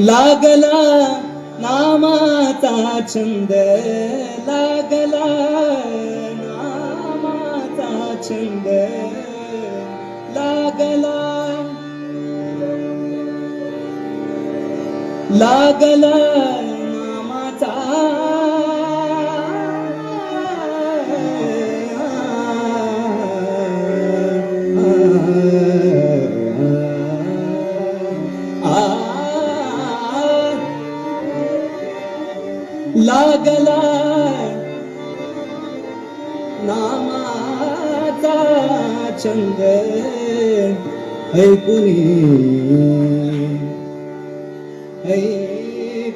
लागला नामाचा छंद लागला नामाचा छंद लागला. लागला changa hai puni hai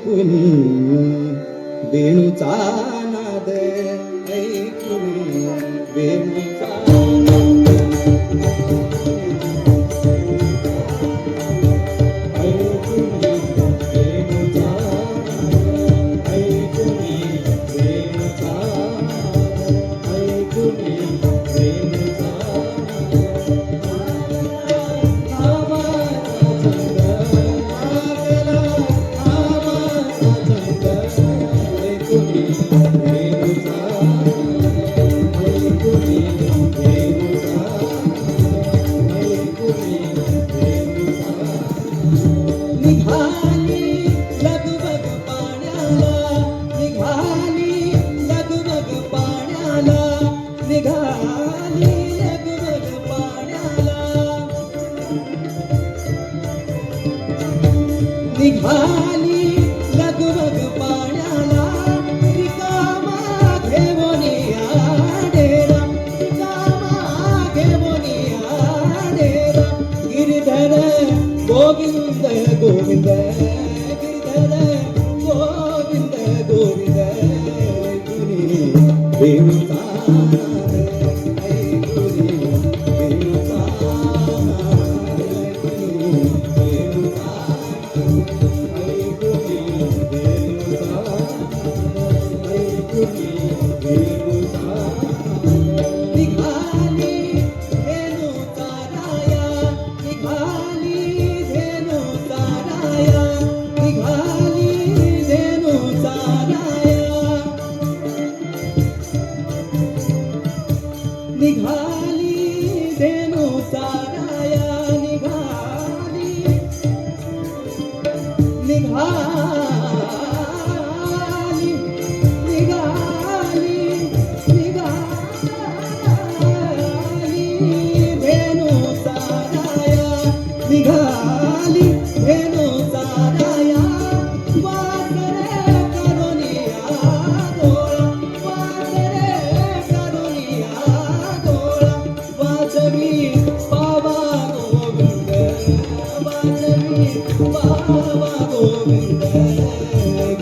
puni benucha nade hai puni benu Hey, hey. Deus está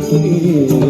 কি